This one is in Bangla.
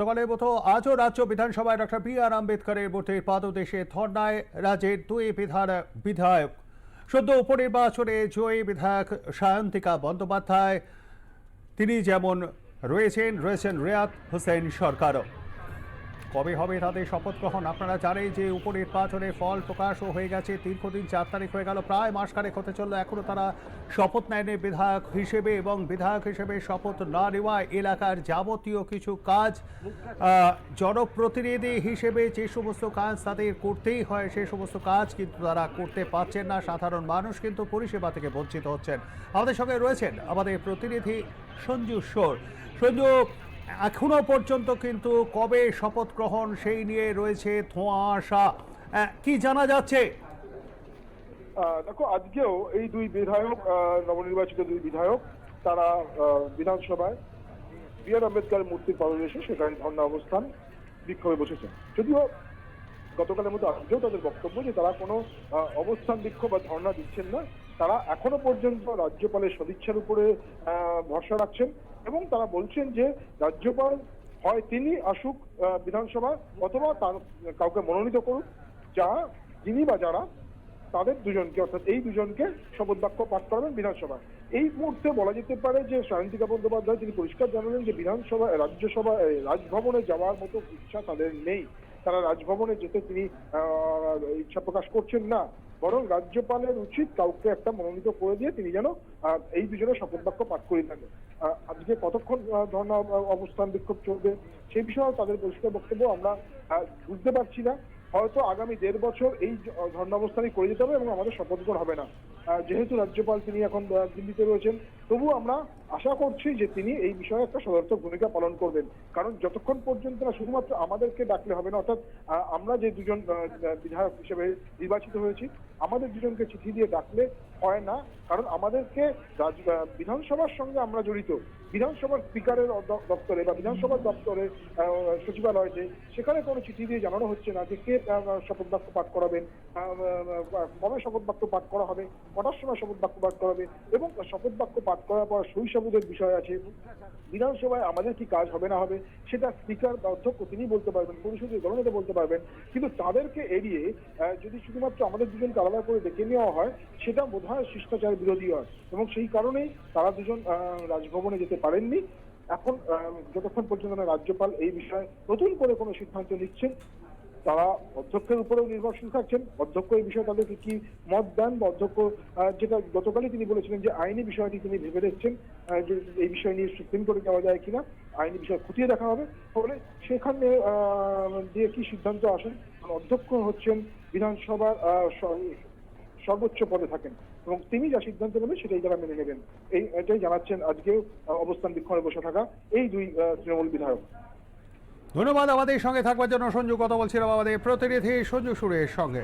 সকালের মতো আজও রাজ্য বিধানসভায় ডক্টর বি আর আম্বেদকরের মূর্তির পাদদেশে ধর্নায় রাজ্যের দুই বিধান বিধায়ক। সদ্য উপনির্বাচনে জয়ী বিধায়ক সায়ন্তিকা বন্দ্যোপাধ্যায়। তিনি যেমন রয়েছেন রয়েছেন রেয়াত হোসেন সরকারও। কবে হবে তাদের শপথ গ্রহণ? আপনারা জানেন যে উপনির্বাচনের ফল প্রকাশও হয়ে গেছে। দীর্ঘদিন চার তারিখ হয়ে গেল, প্রায় মাস মাসখানেক হতে চলল। এখনও তারা শপথ নেয়নি বিধায়ক হিসেবে এবং বিধায়ক হিসেবে শপথ না নেওয়ায় এলাকার যাবতীয় কিছু কাজ জনপ্রতিনিধি হিসেবে যে সমস্ত কাজ তাদের করতেই হয়, সে সমস্ত কাজ কিন্তু তারা করতে পারছেন না। সাধারণ মানুষ কিন্তু পরিষেবা থেকে বঞ্চিত হচ্ছেন। আমাদের সঙ্গে রয়েছেন আমাদের প্রতিনিধি সঞ্জু সোর। সঞ্জু এখনও পর্যন্ত কিন্তু কবে শপথ গ্রহণ সেই নিয়ে রয়েছে ধোঁয়াশা। কি জানা যাচ্ছে? দেখো, আজকেও এই দুই বিধায়ক নবনির্বাচিত দুই বিধায়ক, তারা বিধানসভায় বি আর আম্বেদকর মূর্তির এসে সেখানে ধর্ণা অবস্থান বিক্ষোভে বসেছেন। যদিও গতকালের মতো আজকেও তাদের বক্তব্য যে তারা কোনো অবস্থান বিক্ষোভ বা ধর্ণা দিচ্ছেন না, তারা এখনও পর্যন্ত রাজ্যপালের সদিচ্ছার উপরে ভরসা রাখছেন। এবং তারা বলছেন যে রাজ্যপাল হয় তিনি আসুক বিধানসভা অথবা তার কাউকে মনোনীত করুক, যা যিনি বা যারা তাদের দুজনকে, অর্থাৎ এই দুজনকে শপথ বাক্য পাঠ করাবেন বিধানসভায়। এই মুহূর্তে বলা যেতে পারে যে সায়ন্তিকা বন্দ্যোপাধ্যায়, তিনি পরিষ্কার জানালেন যে বিধানসভা, রাজ্যসভা রাজভবনে যাওয়ার মতো ইচ্ছা তাদের নেই। তারা রাজভবনে যেতে তিনি ইচ্ছা প্রকাশ করছেন না। বরং রাজ্যপালের উচিত কাউকে একটা মনোনীত করে দিয়ে তিনি যেন এই দুজনের শপথ বাক্য পাঠ করে থাকেন। আজকে কতক্ষণ ধর্ণা, অবস্থান বিক্ষোভ চলবে সেই বিষয়ে তাদের পরিষ্কার বক্তব্য আমরা বুঝতে পারছি না। হয়তো আগামী দেড় বছর এই ধর্ণাবস্থানই করে যেতে হবে এবং আমাদের শপথ গ্রহণ হবে না। যেহেতু রাজ্যপাল তিনি এখন দিল্লিতে রয়েছেন তবু আমরা আশা করছি যে তিনি এই বিষয়ে একটা সদর্থক ভূমিকা পালন করবেন। কারণ যতক্ষণ পর্যন্ত না শুধুমাত্র আমাদেরকে ডাকলে হবে না অর্থাৎ আমরা যে দুজন বিধায়ক হিসেবে নির্বাচিত হয়েছি আমাদের দুজনকে চিঠি দিয়ে ডাকলে হয় না। কারণ আমাদেরকে বিধানসভার সঙ্গে আমরা জড়িত। বিধানসভার স্পিকারের দপ্তরে বা বিধানসভার দপ্তরে আহ, সচিবালয়তে সেখানে কোনো চিঠি দিয়ে জানানো হচ্ছে না যে কে শপথ বাক্য পাঠ করাবেন কবে শপথ বাক্য পাঠ করা হবে কটার সময় শপথ বাক্য পাঠ করা হবে এবং শপথ বাক্য পাঠ করার পর শৈশবদের বিষয় আছে। বিধানসভায় আমাদের কি কাজ হবে না হবে সেটা স্পিকার বা অধ্যক্ষ তিনি বলতে পারবেন, পরিষদের গণনেতা বলতে পারবেন। কিন্তু তাদেরকে এড়িয়ে যদি শুধুমাত্র আমাদের দুজনকে আলাদা করে ডেকে নেওয়া হয়, সেটা বোধ হয় শিষ্টাচার বিরোধী হয়। এবং সেই কারণেই তারা দুজন রাজভবনে যেতে পারেননি। এখন যতক্ষণ পর্যন্ত না রাজ্যপাল এই বিষয়ে নতুন করে কোনো সিদ্ধান্ত নিচ্ছেন তারা অধ্যক্ষের উপরেও নির্ভরশীল থাকছেন। অধ্যক্ষ এই বিষয়ে তাদেরকে কি মত দেন বা অধ্যক্ষ যেটা গতকালই তিনি বলেছিলেন যে আইনি বিষয়টি তিনি ভেবে দেখছেন যে এই বিষয় নিয়ে সুপ্রিম কোর্টে যাওয়া যায় কিনা আইনি বিষয় খতিয়ে দেখা হবে। ফলে সেখানে আহ, যে কি সিদ্ধান্ত আসেন অধ্যক্ষ হচ্ছেন বিধানসভার সর্বোচ্চ পদে থাকেন এবং তিনি যা সিদ্ধান্ত নেবেন সেটাই তারা মেনে নেবেন। এই এটাই জানাচ্ছেন আজকে অবস্থান বিক্ষণে বসে থাকা এই দুই তৃণমূল বিধায়ক। ধন্যবাদ আমাদের সঙ্গে থাকবার জন্য সঞ্জু কথা বলছিলাম আমাদের প্রতিনিধি সঞ্জু সুরের সঙ্গে।